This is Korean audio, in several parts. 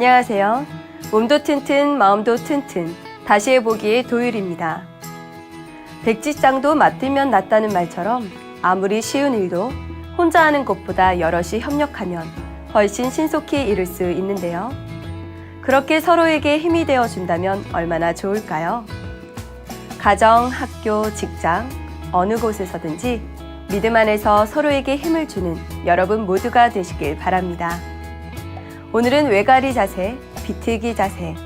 안녕하세요. 몸도 튼튼, 마음도 튼튼. 다시 해보기의 도율입니다. 백지장도 맡으면 낫다는 말처럼 아무리 쉬운 일도 혼자 하는 것보다 여럿이 협력하면 훨씬 신속히 이룰 수 있는데요. 그렇게 서로에게 힘이 되어 준다면 얼마나 좋을까요? 가정, 학교, 직장, 어느 곳에서든지 믿음 안에서 서로에게 힘을 주는 여러분 모두가 되시길 바랍니다. 오늘은 외가리 자세, 비틀기 자세,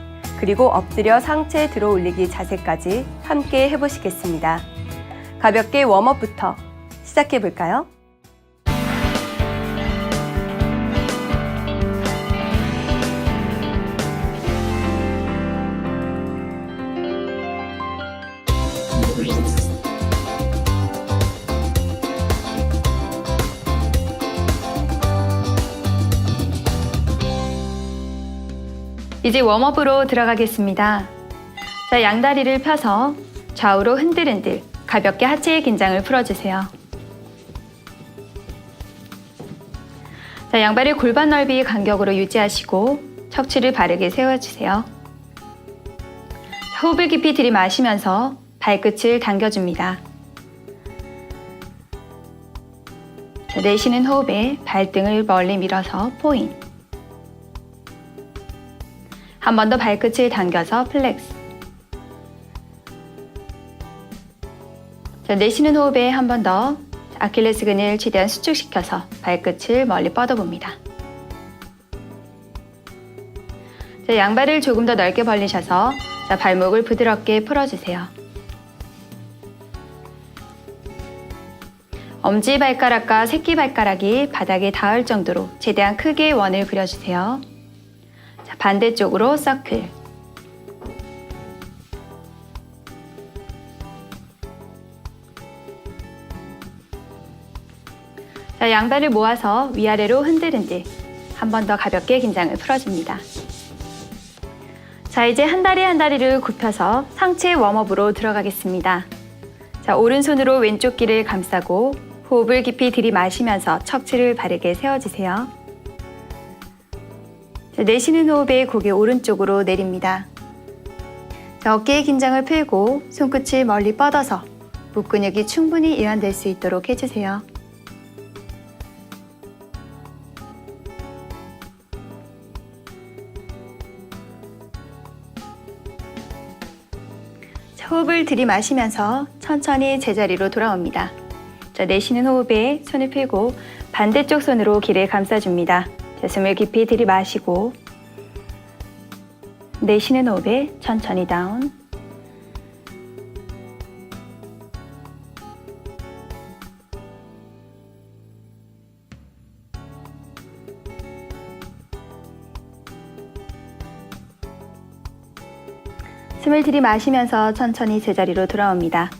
그리고 엎드려 상체 들어 올리기 자세까지 함께 해보시겠습니다. 가볍게 웜업부터 시작해 볼까요? 이제 웜업으로 들어가겠습니다. 자, 양다리를 펴서 좌우로 흔들흔들 가볍게 하체의 긴장을 풀어주세요. 자, 양발을 골반 넓이 간격으로 유지하시고 척추를 바르게 세워주세요. 호흡을 깊이 들이마시면서 발끝을 당겨줍니다. 자, 내쉬는 호흡에 발등을 멀리 밀어서 포인. 한 번 더 발끝을 당겨서 플렉스. 자, 내쉬는 호흡에 한 번 더 아킬레스 근을 최대한 수축시켜서 발끝을 멀리 뻗어봅니다. 자, 양발을 조금 더 넓게 벌리셔서 자, 발목을 부드럽게 풀어주세요. 엄지 발가락과 새끼 발가락이 바닥에 닿을 정도로 최대한 크게 원을 그려주세요. 자, 반대쪽으로 서클. 자, 양발을 모아서 위아래로 흔들흔들. 한 번 더 가볍게 긴장을 풀어줍니다. 자, 이제 한 다리 한 다리를 굽혀서 상체 웜업으로 들어가겠습니다. 자, 오른손으로 왼쪽 귀를 감싸고 호흡을 깊이 들이마시면서 척추를 바르게 세워주세요. 자, 내쉬는 호흡에 고개 오른쪽으로 내립니다. 자, 어깨의 긴장을 풀고 손끝을 멀리 뻗어서 목 근육이 충분히 이완될 수 있도록 해주세요. 자, 호흡을 들이마시면서 천천히 제자리로 돌아옵니다. 자, 내쉬는 호흡에 손을 펴고 반대쪽 손으로 귀를 감싸줍니다. 자, 숨을 깊이 들이마시고 내쉬는 호흡에 천천히 다운 숨을 들이마시면서 천천히 제자리로 돌아옵니다.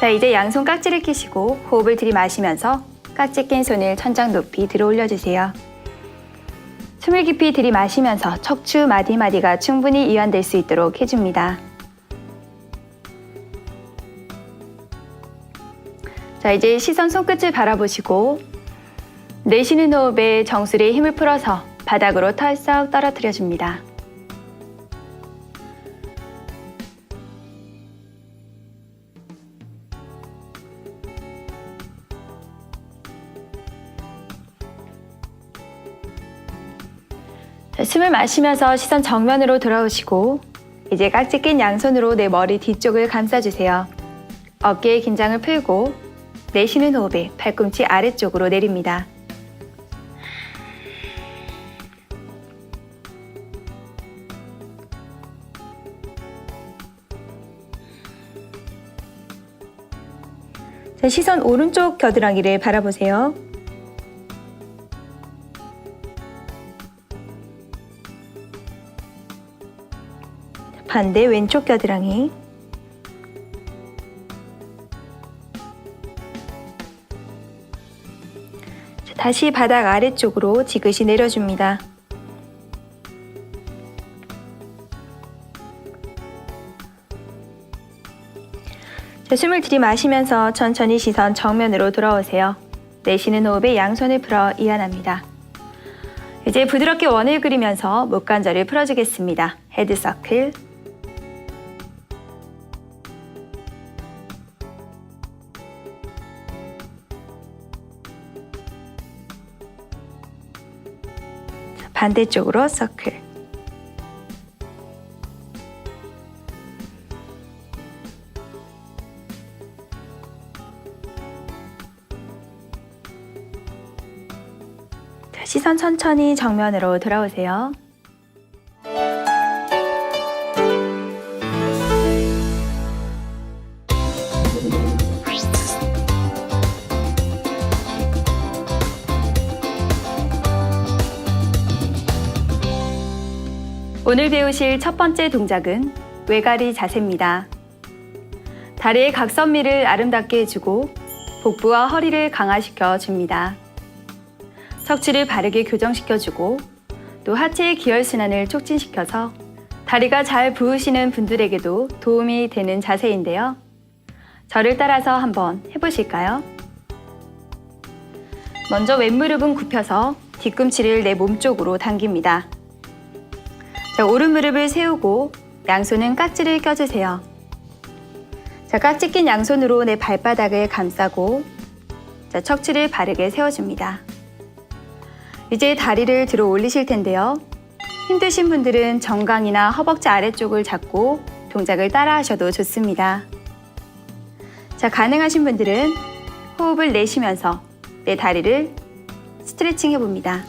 자, 이제 양손 깍지를 끼시고 호흡을 들이마시면서 깍지 낀 손을 천장 높이 들어 올려주세요. 숨을 깊이 들이마시면서 척추 마디마디가 충분히 이완될 수 있도록 해줍니다. 자, 이제 시선 손끝을 바라보시고 내쉬는 호흡에 정수리에 힘을 풀어서 바닥으로 털썩 떨어뜨려 줍니다. 자, 숨을 마시면서 시선 정면으로 돌아오시고 이제 깍지 낀 양손으로 내 머리 뒤쪽을 감싸주세요. 어깨의 긴장을 풀고 내쉬는 호흡에 팔꿈치 아래쪽으로 내립니다. 자, 시선 오른쪽 겨드랑이를 바라보세요. 반대 왼쪽 겨드랑이 자, 다시 바닥 아래쪽으로 지그시 내려줍니다. 자, 숨을 들이마시면서 천천히 시선 정면으로 돌아오세요. 내쉬는 호흡에 양손을 풀어 이완합니다. 이제 부드럽게 원을 그리면서 목관절을 풀어주겠습니다. 헤드 서클. 반대쪽으로 서클. 자, 시선 천천히 정면으로 돌아오세요. 오늘 배우실 첫 번째 동작은 외가리 자세입니다. 다리의 각선미를 아름답게 해주고 복부와 허리를 강화시켜 줍니다. 척추를 바르게 교정시켜주고 또 하체의 기혈순환을 촉진시켜서 다리가 잘 부으시는 분들에게도 도움이 되는 자세인데요. 저를 따라서 한번 해보실까요? 먼저 왼무릎은 굽혀서 뒤꿈치를 내 몸쪽으로 당깁니다. 자, 오른 무릎을 세우고 양손은 깍지를 껴주세요. 자, 깍지 낀 양손으로 내 발바닥을 감싸고 자, 척추를 바르게 세워줍니다. 이제 다리를 들어 올리실 텐데요. 힘드신 분들은 정강이나 허벅지 아래쪽을 잡고 동작을 따라 하셔도 좋습니다. 자, 가능하신 분들은 호흡을 내쉬면서 내 다리를 스트레칭 해봅니다.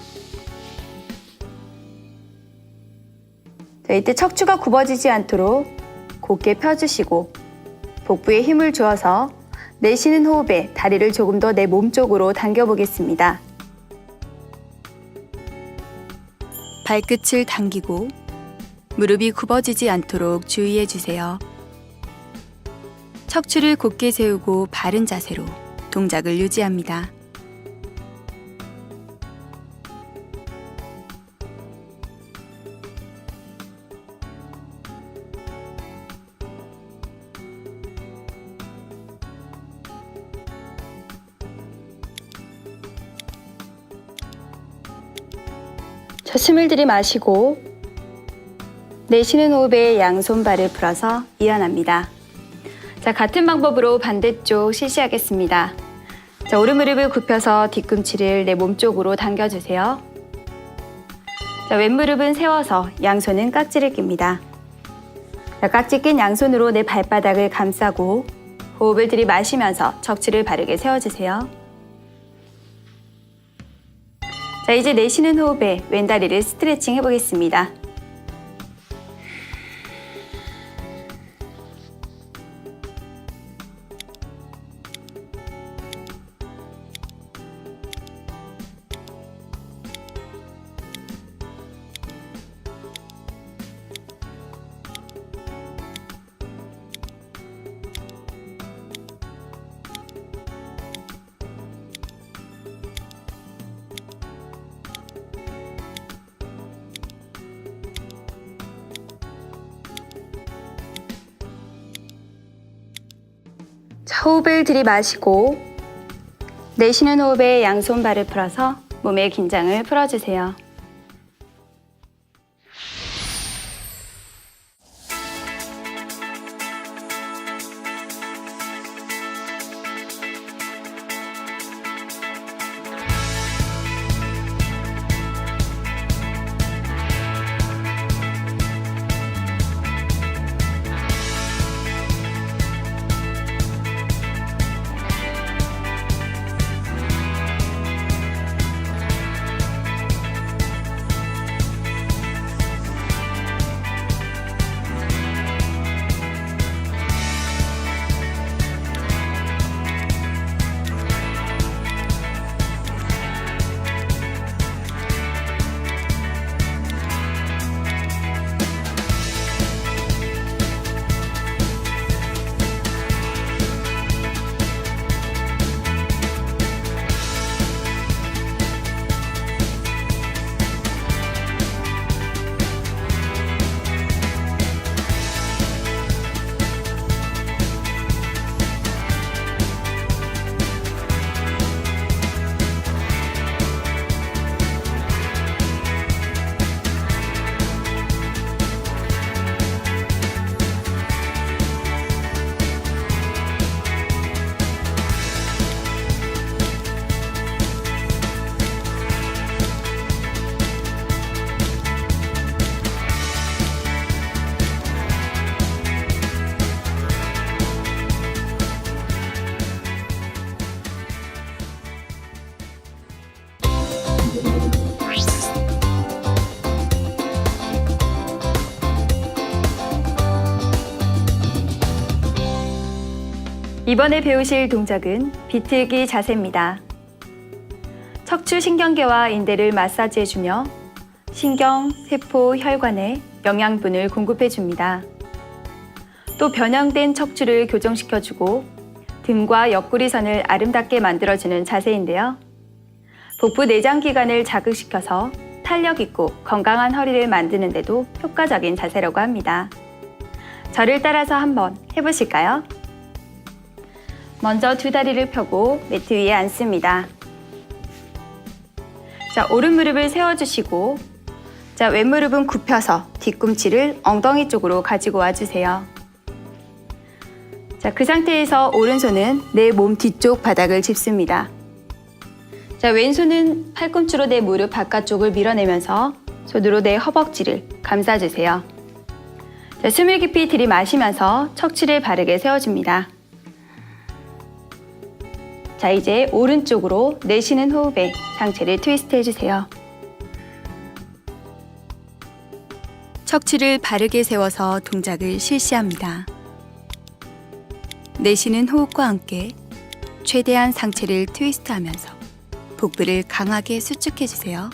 이때 척추가 굽어지지 않도록 곧게 펴주시고 복부에 힘을 주어서 내쉬는 호흡에 다리를 조금 더 내 몸 쪽으로 당겨보겠습니다. 발끝을 당기고 무릎이 굽어지지 않도록 주의해 주세요. 척추를 곧게 세우고 바른 자세로 동작을 유지합니다. 숨을 들이마시고 내쉬는 호흡에 양손발을 풀어서 일어납니다. 자, 같은 방법으로 반대쪽 실시하겠습니다. 자, 오른 무릎을 굽혀서 뒤꿈치를 내 몸쪽으로 당겨주세요. 자, 왼 무릎은 세워서 양손은 깍지를 낍니다. 자, 깍지 낀 양손으로 내 발바닥을 감싸고 호흡을 들이마시면서 척추를 바르게 세워주세요. 자, 이제 내쉬는 호흡에 왼다리를 스트레칭 해보겠습니다. 호흡을 들이마시고 내쉬는 호흡에 양손발을 풀어서 몸의 긴장을 풀어주세요. 이번에 배우실 동작은 비틀기 자세입니다. 척추 신경계와 인대를 마사지해주며 신경, 세포, 혈관에 영양분을 공급해줍니다. 또 변형된 척추를 교정시켜주고 등과 옆구리선을 아름답게 만들어주는 자세인데요. 복부 내장 기관을 자극시켜서 탄력 있고 건강한 허리를 만드는 데도 효과적인 자세라고 합니다. 저를 따라서 한번 해보실까요? 먼저 두 다리를 펴고 매트 위에 앉습니다. 자, 오른 무릎을 세워주시고, 자, 왼 무릎은 굽혀서 뒤꿈치를 엉덩이 쪽으로 가지고 와주세요. 자, 그 상태에서 오른손은 내 몸 뒤쪽 바닥을 짚습니다. 자, 왼손은 팔꿈치로 내 무릎 바깥쪽을 밀어내면서 손으로 내 허벅지를 감싸주세요. 자, 숨을 깊이 들이마시면서 척추를 바르게 세워줍니다. 자, 이제 오른쪽으로 내쉬는 호흡에 상체를 트위스트 해주세요. 척추를 바르게 세워서 동작을 실시합니다. 내쉬는 호흡과 함께 최대한 상체를 트위스트 하면서 복부를 강하게 수축해 주세요.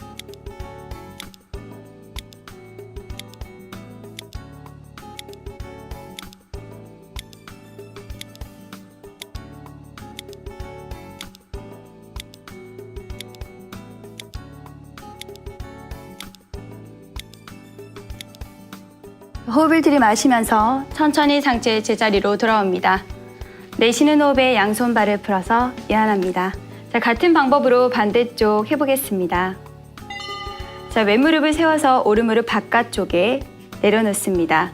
들이마시면서 천천히 상체 제자리로 돌아옵니다. 내쉬는 호흡에 양손 발을 풀어서 이완합니다. 자, 같은 방법으로 반대쪽 해보겠습니다. 자, 왼무릎을 세워서 오른무릎 바깥쪽에 내려놓습니다.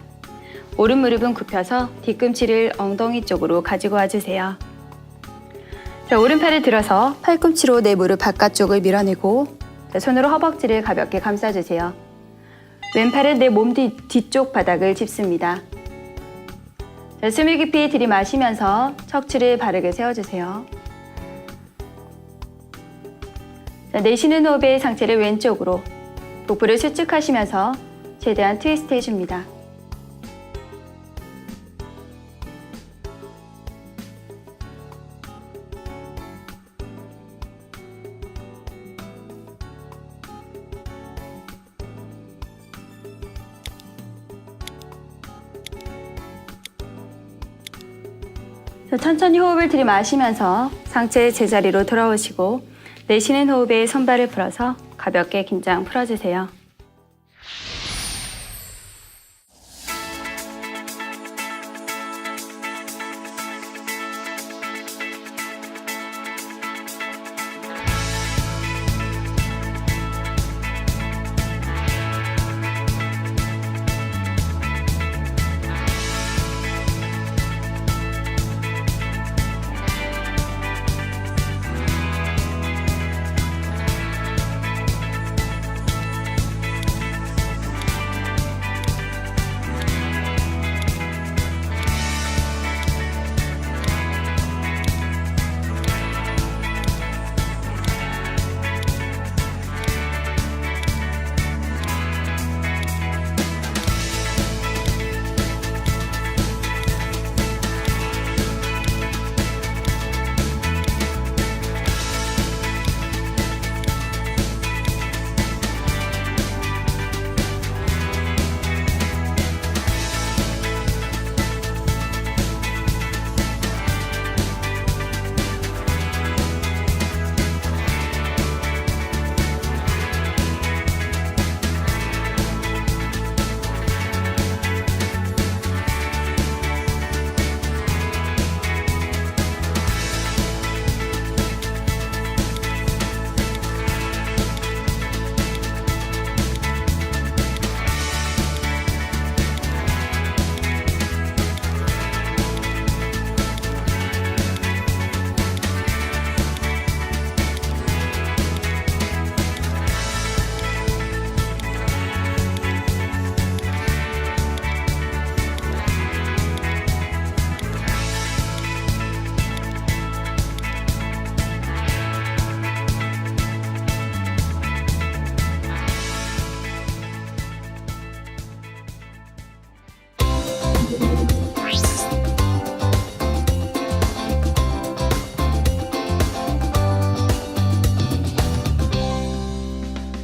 오른무릎은 굽혀서 뒤꿈치를 엉덩이 쪽으로 가지고 와주세요. 자, 오른팔을 들어서 팔꿈치로 내 무릎 바깥쪽을 밀어내고 자, 손으로 허벅지를 가볍게 감싸주세요. 왼팔은 내 몸 뒤쪽 바닥을 짚습니다. 자, 숨을 깊이 들이마시면서 척추를 바르게 세워주세요. 자, 내쉬는 호흡에 상체를 왼쪽으로 복부를 수축하시면서 최대한 트위스트 해줍니다. 천천히 호흡을 들이마시면서 상체 제자리로 돌아오시고 내쉬는 호흡에 손발을 풀어서 가볍게 긴장 풀어주세요.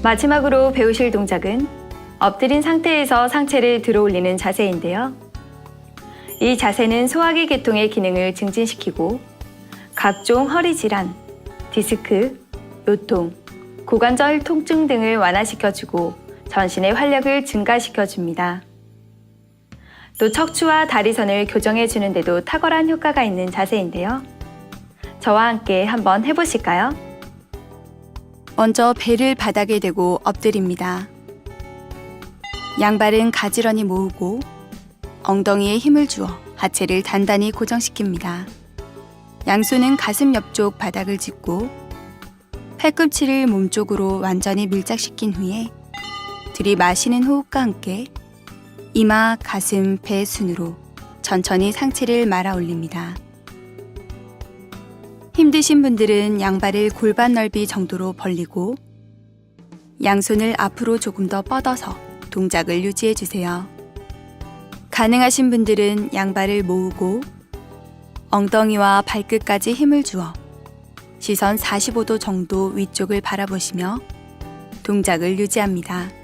마지막으로 배우실 동작은 엎드린 상태에서 상체를 들어 올리는 자세인데요. 이 자세는 소화기 계통의 기능을 증진시키고 각종 허리 질환, 디스크, 요통, 고관절 통증 등을 완화시켜주고 전신의 활력을 증가시켜줍니다. 또 척추와 다리선을 교정해주는 데도 탁월한 효과가 있는 자세인데요. 저와 함께 한번 해보실까요? 먼저 배를 바닥에 대고 엎드립니다. 양발은 가지런히 모으고 엉덩이에 힘을 주어 하체를 단단히 고정시킵니다. 양손은 가슴 옆쪽 바닥을 짚고 팔꿈치를 몸쪽으로 완전히 밀착시킨 후에 들이마시는 호흡과 함께 이마, 가슴, 배 순으로 천천히 상체를 말아 올립니다. 힘드신 분들은 양발을 골반 넓이 정도로 벌리고 양손을 앞으로 조금 더 뻗어서 동작을 유지해 주세요. 가능하신 분들은 양발을 모으고 엉덩이와 발끝까지 힘을 주어 시선 45도 정도 위쪽을 바라보시며 동작을 유지합니다.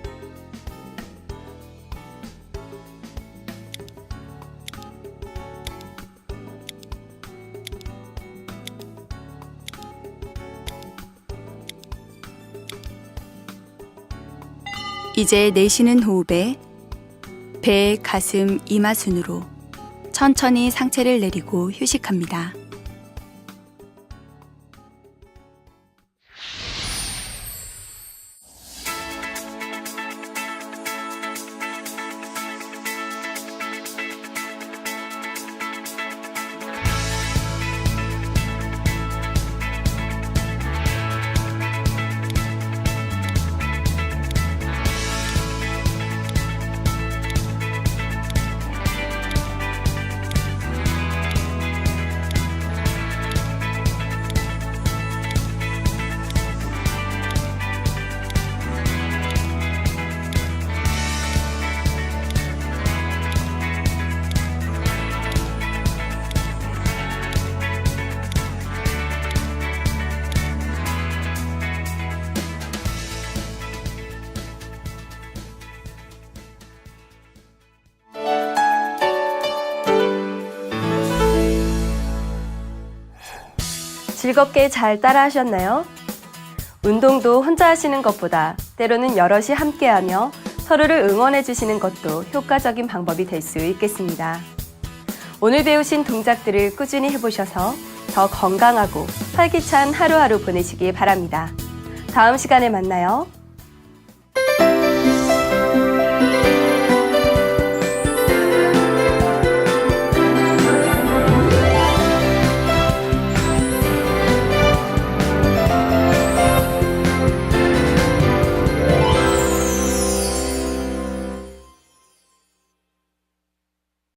이제 내쉬는 호흡에 배, 가슴, 이마 순으로 천천히 상체를 내리고 휴식합니다. 즐겁게 잘 따라 하셨나요? 운동도 혼자 하시는 것보다 때로는 여럿이 함께하며 서로를 응원해 주시는 것도 효과적인 방법이 될 수 있겠습니다. 오늘 배우신 동작들을 꾸준히 해보셔서 더 건강하고 활기찬 하루하루 보내시기 바랍니다. 다음 시간에 만나요.